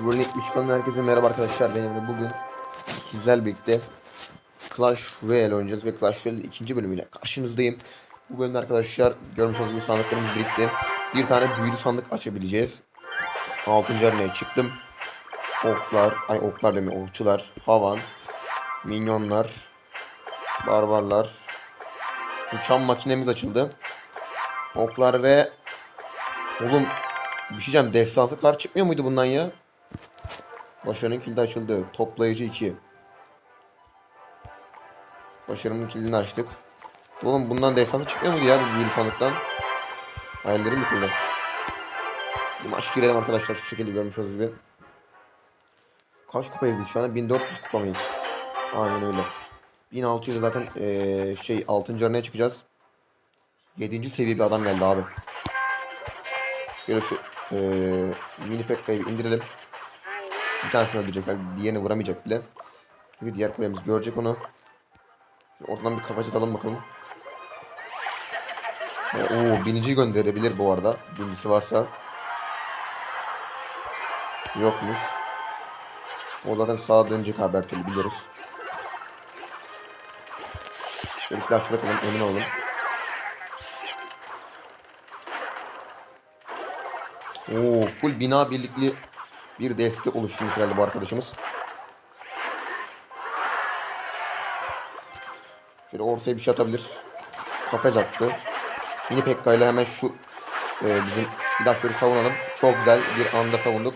Rolling 3 kanalına herkese merhaba arkadaşlar. Ben Emre. Bugün sizlerle birlikte Clash Royale oynayacağız ve Clash Royale ikinci bölümüyle karşınızdayım. Bu bölümde arkadaşlar görmüş olduğunuz gibi sandıklarımız birikti. Bir tane büyülü sandık açabileceğiz. 6. arenaya çıktım. Oklar, ay oklar demiyor, okçular, havan, minyonlar, barbarlar. Uçan makinemiz açıldı. Oklar ve Oğlum bir şey diyeceğim. Destansı kart çıkmıyor muydu bundan ya? Başarının kilidi açıldı. Toplayıcı 2. Başarının kilidini açtık. Oğlum bundan destansı çıkmıyor muydu ya bu büyülü sandıktan? Hayallerim yıkıldı. Bir maç girelim arkadaşlar şu şekilde görmüş olduğunuz gibi. Kaç kupayız biz şu anda? 1400 kupa mıyız? Aynen öyle. 1600 zaten eee, şey 6. arenaya çıkacağız. 7. seviye bir adam geldi abi. Şöyle şu eee mini pekkayı indirelim. Bir tanesini öldürecek. Belki diğerini vuramayacak bile. Çünkü diğer kulemiz görecek onu. Şimdi Oradan bir kafa atalım bakalım. E, oo binici gönderebilir bu arada. Binicisi varsa. Yokmuş. O zaten sağa dönecek haber türlü biliyoruz. Şöyle silah şuraya atalım emin olalım. Oo, full bina birlikli bir deste oluşturmuş herhalde bu arkadaşımız. Şöyle ortaya bir şey atabilir. Kafes attı. Mini Pekka hemen şu e, bizim silahları savunalım. Çok güzel bir anda savunduk.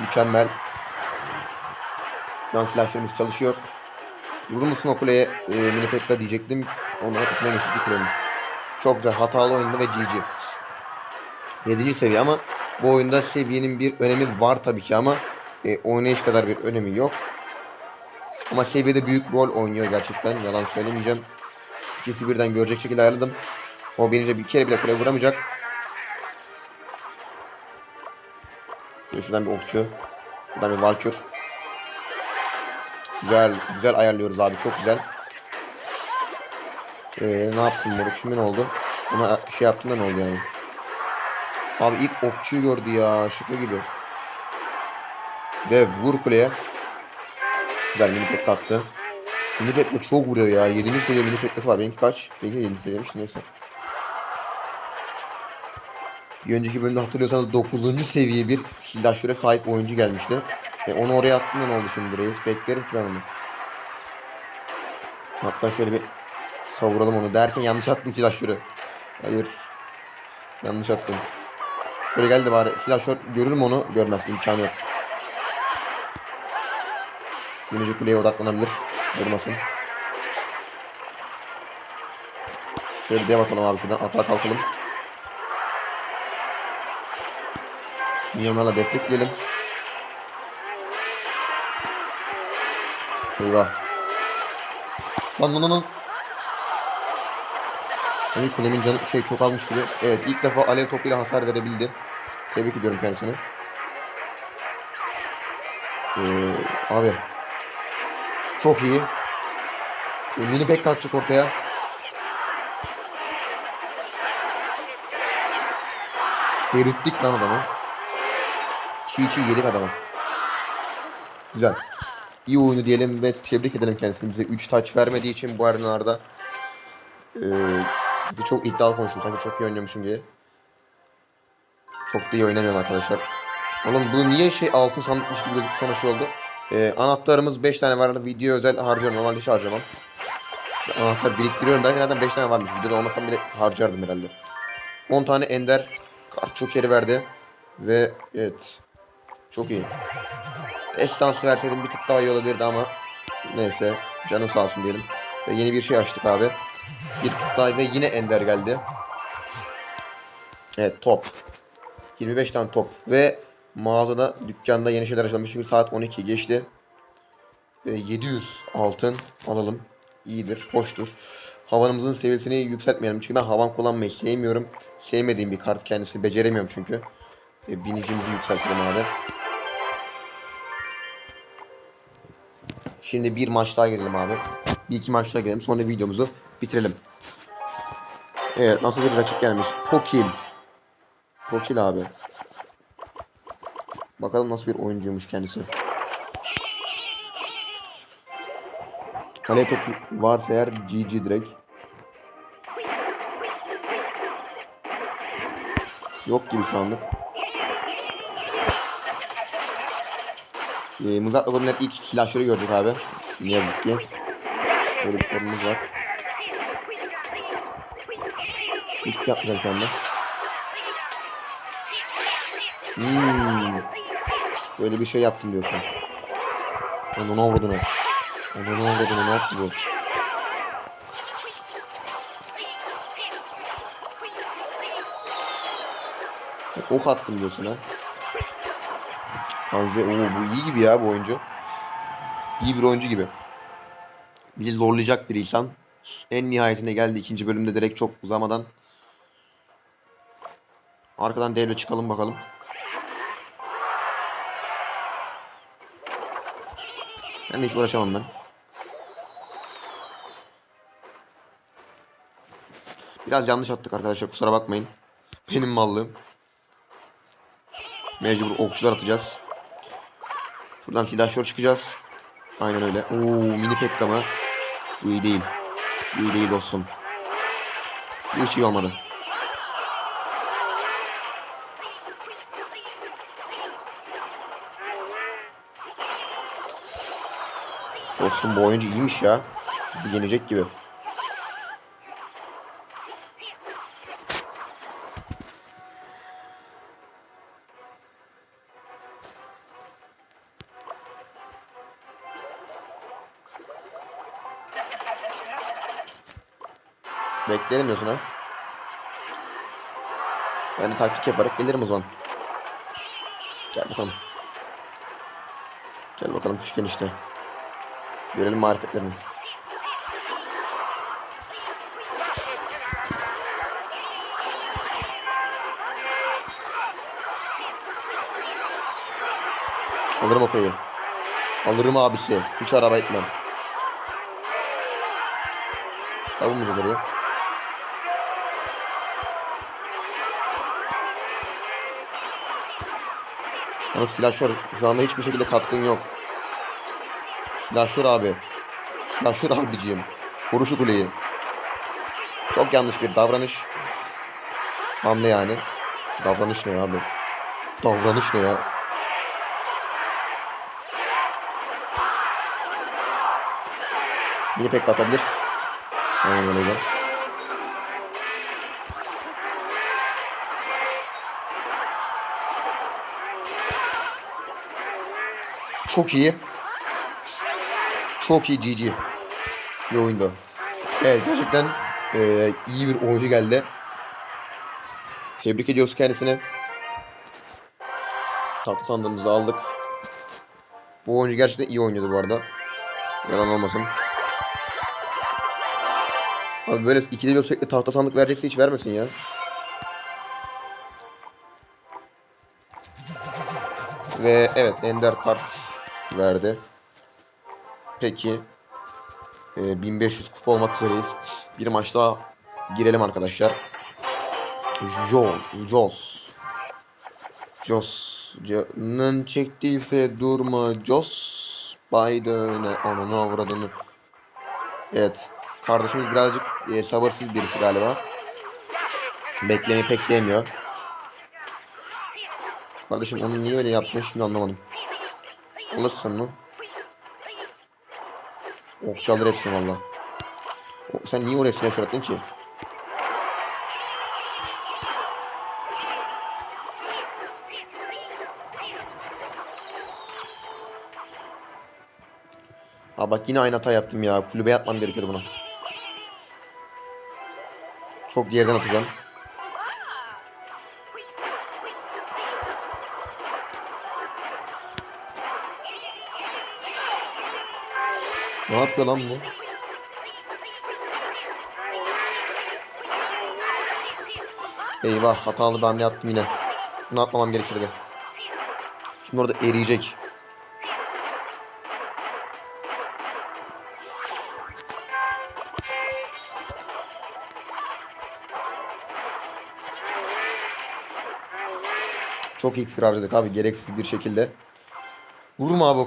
Mükemmel. Şu an silahlarımız çalışıyor. Vurur musun o kuleye e, Mini Pekka diyecektim. Onların içine geçti kulenin. Çok güzel hatalı oyunda ve GG. 7. seviye ama bu oyunda seviyenin bir önemi var tabii ki ama e, oynayış kadar bir önemi yok. Ama seviyede büyük rol oynuyor gerçekten. Yalan söylemeyeceğim. İkisi birden görecek şekilde ayarladım. O birinci bir kere bile kule vuramayacak. Şöyle şuradan bir okçu. Şuradan bir valkür. Güzel, güzel ayarlıyoruz abi. Çok güzel. Ee, ne yaptım moruk? Şimdi oldu? Buna şey yaptığında ne oldu yani? Abi ilk okçuyu gördü ya. Şıklı gibi. Ve vur kuleye. Güzel mini pek attı. Mini pekle çok vuruyor ya. 7. seviye peklesi var. Benimki kaç? Benimki 7. seviyemiş. Neyse. Bir önceki bölümde hatırlıyorsanız 9. seviye bir silahşöre sahip oyuncu gelmişti. E onu oraya attığında ne oldu şimdi reis? Beklerim ki ben onu. Hatta şöyle bir savuralım onu derken yanlış attım silahşörü. Hayır. Yanlış attım. Şöyle geldi bari. Silahşör görür mü onu? Görmez. imkanı yok. Birinci kuleye odaklanabilir. Vurmasın. Şöyle dev atalım abi şuradan. Atağa kalkalım. Milyonlarla destekleyelim. Eyvah. Lan lan lan lan. Hani kulemin canı şey çok almış gibi. Evet ilk defa alev topuyla hasar verebildi. Tebrik ediyorum kendisini. Ee, abi. Çok iyi. Ee, mini pek kalkacak ortaya. Erittik lan adamı. Çiğ çiğ yedik adamı. Güzel. İyi oyunu diyelim ve tebrik edelim kendisini. Bize 3 taç vermediği için bu arenalarda ee, bir çok iddialı konuştum. Sanki çok iyi oynuyormuşum diye. Çok da iyi oynamıyorum arkadaşlar. Oğlum bu niye şey altın sandıkmış gibi gözüküyor sonra şey oldu. Ee, anahtarımız 5 tane var. Video özel harcıyorum. Normalde hiç harcamam. Anahtar biriktiriyorum derken zaten 5 tane varmış. Videoda olmasam bile harcardım herhalde. 10 tane ender kart çokeri verdi. Ve evet. Çok iyi. Estansı verseydim bir tık daha iyi olabilirdi ama neyse. Canı sağ olsun diyelim. Ve yeni bir şey açtık abi. Bir kutu ve yine ender geldi. Evet top. 25 tane top ve mağazada dükkanda yeni şeyler açılmış. Çünkü saat 12 geçti. E, 700 altın alalım. İyidir, hoştur. Havanımızın seviyesini yükseltmeyelim. Çünkü ben havan kullanmayı sevmiyorum. Sevmediğim bir kart kendisi. Beceremiyorum çünkü. E, binicimizi yükseltelim abi. Şimdi bir maç daha girelim abi. Bir iki maç daha girelim. Sonra videomuzu bitirelim. Evet nasıl bir rakip gelmiş. Pokil. Pokil abi. Bakalım nasıl bir oyuncuymuş kendisi. Kaleye top varsa eğer GG direkt. Yok gibi şu anlık. Ee, Mızrakla golünün ilk silahları gördük abi. Ne yazık ki. Böyle bir sorunumuz var. Hiç yapmayacağım şu anda. Hmm. Böyle bir şey yaptım diyorsun. Onu ne vurdun o? Onu ne vurdun ne yaptı bu? Ok attım diyorsun ha. Hanze, oo bu iyi gibi ya bu oyuncu. İyi bir oyuncu gibi. Bizi zorlayacak bir insan. En nihayetinde geldi ikinci bölümde direkt çok uzamadan. Arkadan devre çıkalım bakalım. Ben de hiç uğraşamam ben. Biraz yanlış attık arkadaşlar kusura bakmayın. Benim mallığım. Mecbur okçular atacağız. Şuradan silahşör çıkacağız. Aynen öyle. Oo mini pekka? Bu iyi değil. Bu iyi değil dostum. Bu hiç iyi olmadı. Dostum bu oyuncu iyiymiş ya. Bizi yenecek gibi. Bekleyelim diyorsun ha. Ben de taktik yaparak gelirim o zaman. Gel bakalım. Gel bakalım küçük enişte. Görelim marifetlerini. Alırım o kuleyi. Alırım abisi. Hiç araba etmem. Savunmayacağız oraya. Yalnız silahşör şu anda hiçbir şekilde katkın yok. Silahşör abi. Silahşör abiciğim. Koru şu kuleyi. Çok yanlış bir davranış. Hamle yani. Davranış ne abi? Davranış ne ya? Yine pek atabilir. Aynen öyle. Çok iyi. Çok iyi GG. Bir oyundu. Evet gerçekten eee, iyi bir oyuncu geldi. Tebrik ediyoruz kendisini. Tatlı sandığımızı aldık. Bu oyuncu gerçekten iyi oynuyordu bu arada. Yalan olmasın. Abi böyle ikili bir sürekli tahta sandık verecekse hiç vermesin ya. Ve evet Ender kart verdi. Peki. Ee, 1500 kupa olmak üzereyiz. Bir maç daha girelim arkadaşlar. John, Jos. Jos. Canın çektiyse durma Jos. Biden'e ananı avradını. Evet. Kardeşimiz birazcık e, sabırsız birisi galiba. Beklemeyi pek sevmiyor. Kardeşim onu niye öyle yaptın şimdi anlamadım. Alırsın mı? Okçu alır hepsini valla. O- Sen niye oraya flash attın ki? Ha bak yine aynı hata yaptım ya. Kulübe yatmam gerekiyordu buna. Çok geriden atacağım. Ne yapıyor lan bu? Eyvah hatalı bir hamle yaptım yine. Bunu atmamam gerekirdi. Şimdi orada eriyecek. Çok iksir harcadık abi gereksiz bir şekilde. Vurma abi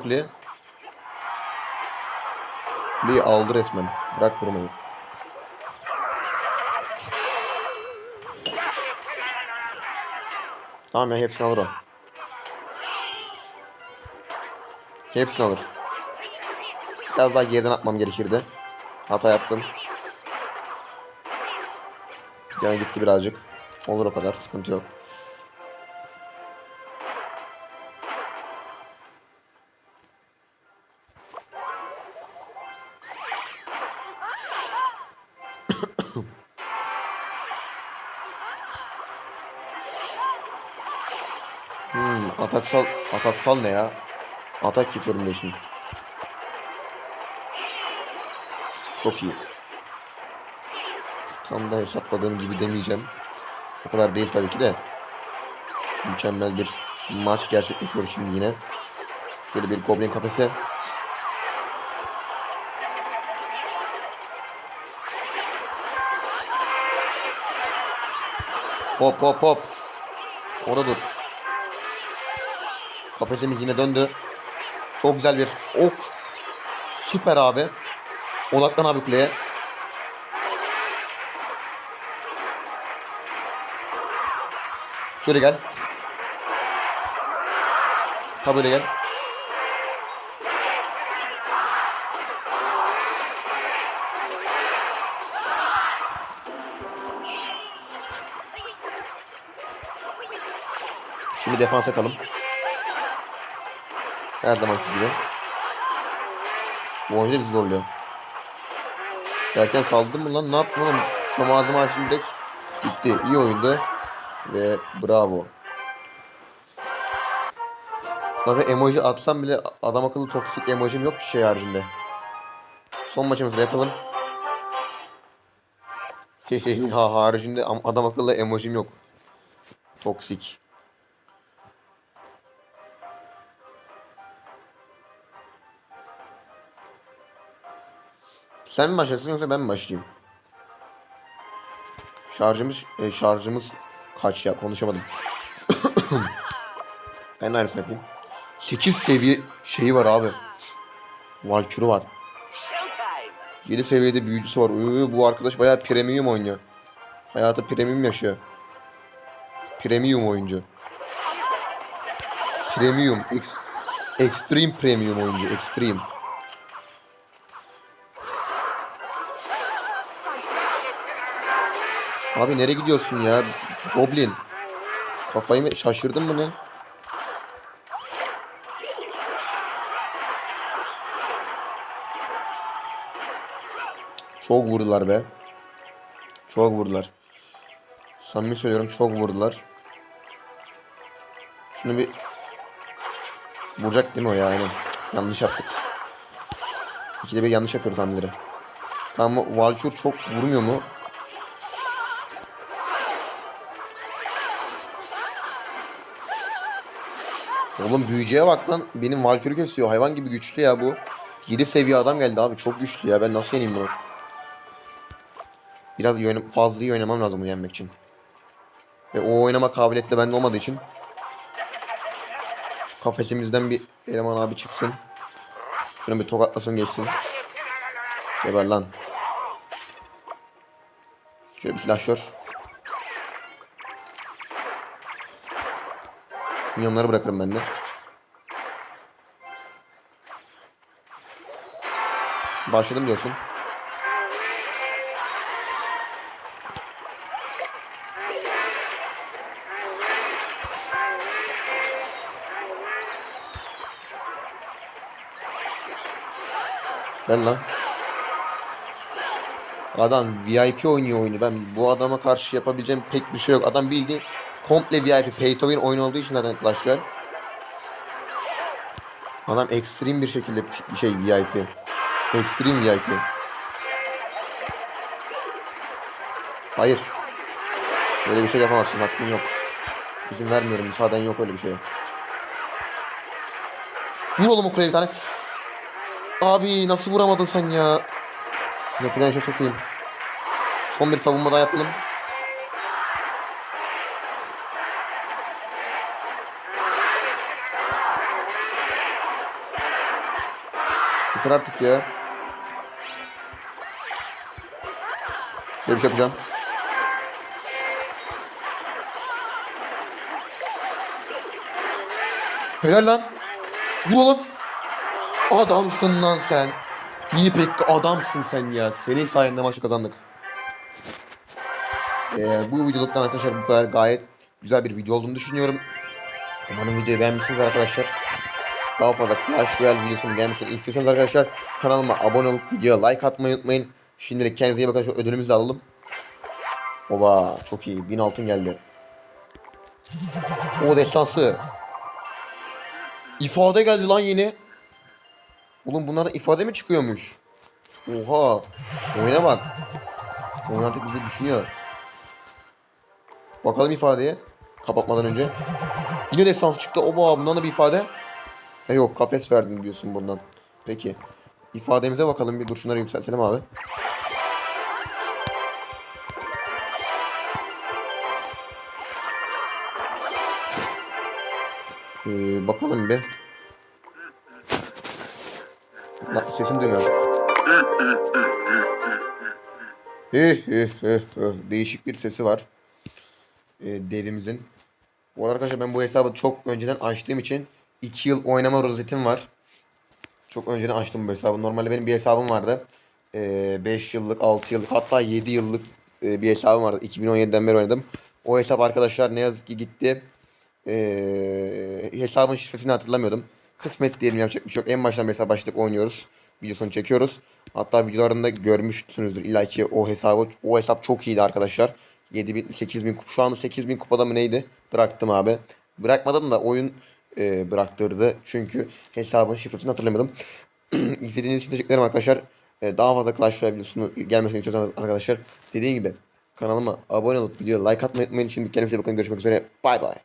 kuleye. Kuleyi aldı resmen. Bırak vurmayı. Tamam ya hepsini alır o. Hepsini alır. Biraz daha geriden atmam gerekirdi. Hata yaptım. Yani gitti birazcık. Olur o kadar. Sıkıntı yok. Ataksal ne ya? Atak yapıyorum diyorsun. Çok iyi. Tam da hesapladığım gibi demeyeceğim. O kadar değil tabii ki de. Mükemmel bir maç gerçekleşiyor şimdi yine. Şöyle bir goblin kafesi. Hop hop hop. Orada dur. Kafesimiz yine döndü. Çok güzel bir ok. Süper abi. Odaklan abi kuleye. Şöyle gel. Ha böyle gel. Şimdi defans atalım. Her zamanki gibi. Bu oyuncu bizi zorluyor. Derken saldım mı lan? Ne yaptım oğlum? Şu ağzımı açtım direkt. Bitti. İyi oyundu. Ve bravo. Zaten emoji atsam bile adam akıllı toksik emojim yok şey haricinde. Son maçımızı da yapalım. ha haricinde am- adam akıllı emojim yok. Toksik. Sen mi başlarsın yoksa ben mi başlayayım? Şarjımız e, şarjımız kaç ya konuşamadım. ben de aynısını yapayım. 8 seviye şeyi var abi. Valkürü var. 7 seviyede büyücüsü var. Iı, bu arkadaş bayağı premium oynuyor. Hayatı premium yaşıyor. Premium oyuncu. Premium. Ex, extreme premium oyuncu. Extreme. Abi nereye gidiyorsun ya? Goblin. Kafayı mı şaşırdın mı ne? Çok vurdular be. Çok vurdular. Samimi söylüyorum çok vurdular. Şunu bir vuracak değil mi o ya? Aynen. Yanlış yaptık. İkide bir yanlış yapıyoruz hamleleri. Tamam Valkür çok vurmuyor mu? Oğlum büyücüye bak lan. Benim Valkür'ü kesiyor. Hayvan gibi güçlü ya bu. 7 seviye adam geldi abi. Çok güçlü ya. Ben nasıl yeneyim bunu? Biraz iyi fazla oynamam lazım bunu yenmek için. Ve o oynama kabiliyeti de bende olmadığı için. Şu kafesimizden bir eleman abi çıksın. Şunu bir tokatlasın geçsin. Geber lan. Şöyle bir silahşör. Milyonları bırakırım ben de. Başladım diyorsun. Gel lan. Adam VIP oynuyor oyunu. Ben bu adama karşı yapabileceğim pek bir şey yok. Adam bildiğin komple VIP pay to oyun olduğu için zaten Clash. Adam ekstrem bir şekilde şey VIP. Ekstrem VIP. Hayır. Böyle bir şey yapamazsın. Hakkın yok. İzin vermiyorum. Müsaaden yok öyle bir şeye. Vur oğlum o kuleye bir tane. Abi nasıl vuramadın sen ya? Yapılan şey çok iyi. Son bir savunma daha yapalım. Yeter artık ya. Şöyle bir şey yapacağım. Helal lan. Vur oğlum. Adamsın lan sen. Mini pek adamsın sen ya. Senin sayende maçı kazandık. Ee, bu videoluktan arkadaşlar bu kadar gayet güzel bir video olduğunu düşünüyorum. Umarım videoyu beğenmişsiniz arkadaşlar. Daha fazla Clash Royale videosunun gelmesini istiyorsanız arkadaşlar kanalıma abone olup videoya like atmayı unutmayın. Şimdilik kendinize iyi bakın. Şu ödülümüzü alalım. Oba çok iyi. 1000 altın geldi. O destansı. İfade geldi lan yeni. Oğlum bunlara ifade mi çıkıyormuş? Oha. Oyuna bak. Oyun artık bizi düşünüyor. Bakalım ifadeye. Kapatmadan önce. Yine destansı çıktı. Oba bundan da bir ifade. E yok kafes verdin diyorsun bundan. Peki. İfademize bakalım bir dur şunları yükseltelim abi. Ee, bakalım bir. Lan sesim duymuyor. Değişik bir sesi var. Ee, devimizin. Bu arkadaşlar ben bu hesabı çok önceden açtığım için 2 yıl oynama rozetim var. Çok önceden açtım bu hesabı. Normalde benim bir hesabım vardı. 5 yıllık, 6 yıllık hatta 7 yıllık e, bir hesabım vardı. 2017'den beri oynadım. O hesap arkadaşlar ne yazık ki gitti. Ee, hesabın şifresini hatırlamıyordum. Kısmet diyelim yapacak bir şey yok. En baştan mesela başladık oynuyoruz. Videosunu çekiyoruz. Hatta videolarında görmüşsünüzdür illa ki o hesabı. O hesap çok iyiydi arkadaşlar. 7000 8000 kupa şu anda 8000 kupada mı neydi? Bıraktım abi. Bırakmadım da oyun e, bıraktırdı. Çünkü hesabın şifresini hatırlamadım. İzlediğiniz için teşekkür ederim arkadaşlar. E, daha fazla Clash Royale videosunu gelmesini istiyorsanız arkadaşlar dediğim gibi kanalıma abone olup videoya like atmayı unutmayın. Şimdi kendinize bakın. Görüşmek üzere. Bay bay.